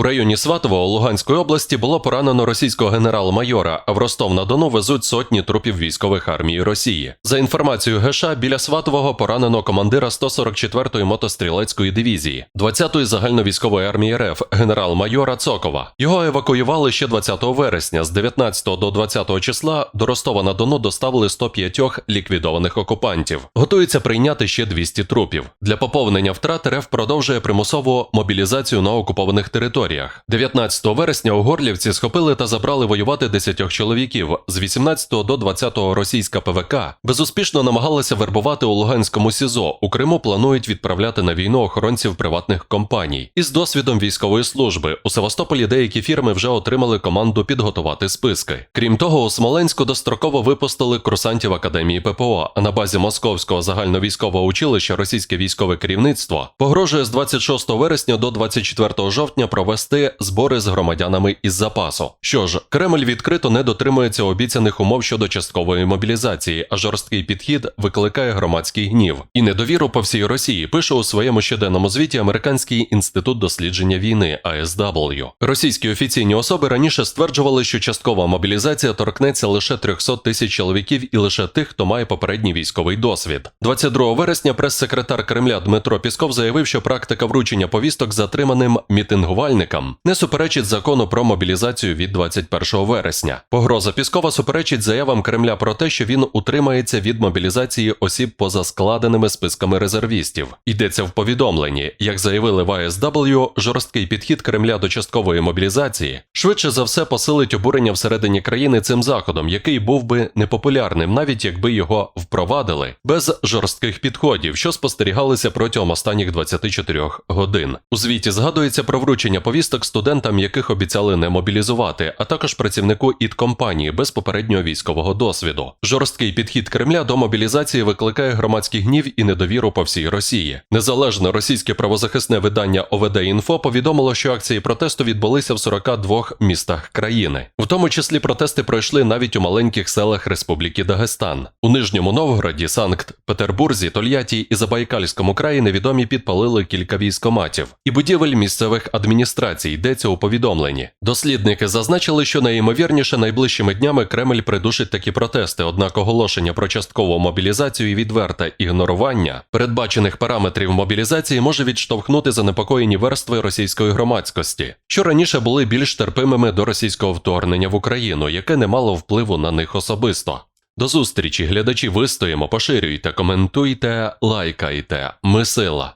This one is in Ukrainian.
У районі Сватово Луганської області було поранено російського генерал-майора, а в Ростов-на-Дону везуть сотні трупів військових армії Росії. За інформацією ГШ, біля Сватового поранено командира 144-ї мотострілецької дивізії, 20-ї загальновійськової армії РФ генерал-майора Цокова. Його евакуювали ще 20 вересня. З 19 до 20 числа до Ростова-на-Дону доставили 105 ліквідованих окупантів. Готується прийняти ще 200 трупів. Для поповнення втрат РФ продовжує примусову мобілізацію на окупованих територіях. 19 вересня у Горлівці схопили та забрали воювати 10 чоловіків. З 18 до 20 російська ПВК безуспішно намагалася вербувати у Луганському СІЗО. У Криму планують відправляти на війну охоронців приватних компаній. Із досвідом військової служби у Севастополі деякі фірми вже отримали команду підготувати списки. Крім того, у Смоленську достроково випустили курсантів Академії ППО, а на базі Московського загальновійськового училища російське військове керівництво погрожує з 26 вересня до 24 жовтня провести збори з громадянами із запасу. Що ж, Кремль відкрито не дотримується обіцяних умов щодо часткової мобілізації, а жорсткий підхід викликає громадський гнів і недовіру по всій Росії. Пише у своєму щоденному звіті Американський інститут дослідження війни ASW. Російські офіційні особи раніше стверджували, що часткова мобілізація торкнеться лише 300 тисяч чоловіків і лише тих, хто має попередній військовий досвід. 22 вересня прес-секретар Кремля Дмитро Пісков заявив, що практика вручення повісток затриманим мітингувальникам не суперечить закону про мобілізацію від 21 вересня. Погроза Піскова суперечить заявам Кремля про те, що він утримається від мобілізації осіб поза складеними списками резервістів. Йдеться в повідомленні, як заявили в АСW, жорсткий підхід Кремля до часткової мобілізації швидше за все посилить обурення всередині країни цим заходом, який був би непопулярним, навіть якби його впровадили без жорстких підходів, що спостерігалися протягом останніх 24 годин. У звіті згадується про вручення повісток студентам, яких обіцяли не мобілізувати, а також працівнику ІТ-компанії без попереднього військового досвіду. Жорсткий підхід Кремля до мобілізації викликає громадський гнів і недовіру по всій Росії. Незалежне російське правозахисне видання ОВД Інфо повідомило, що акції протесту відбулися в 42 містах країни. В тому числі протести пройшли навіть у маленьких селах Республіки Дагестан. У Нижньому Новгороді, Санкт-Петербурзі, Тольятті і Забайкальському краї невідомі підпалили кілька військоматів і будівель місцевих адміністрацій. Йдеться у повідомленні. Дослідники зазначили, що найімовірніше найближчими днями Кремль придушить такі протести, однак оголошення про часткову мобілізацію і відверте ігнорування передбачених параметрів мобілізації може відштовхнути занепокоєні верстви російської громадськості, що раніше були більш терпимими до російського вторгнення в Україну, яке не мало впливу на них особисто. До зустрічі, глядачі, вистоїмо, поширюйте, коментуйте, лайкайте. Ми сила.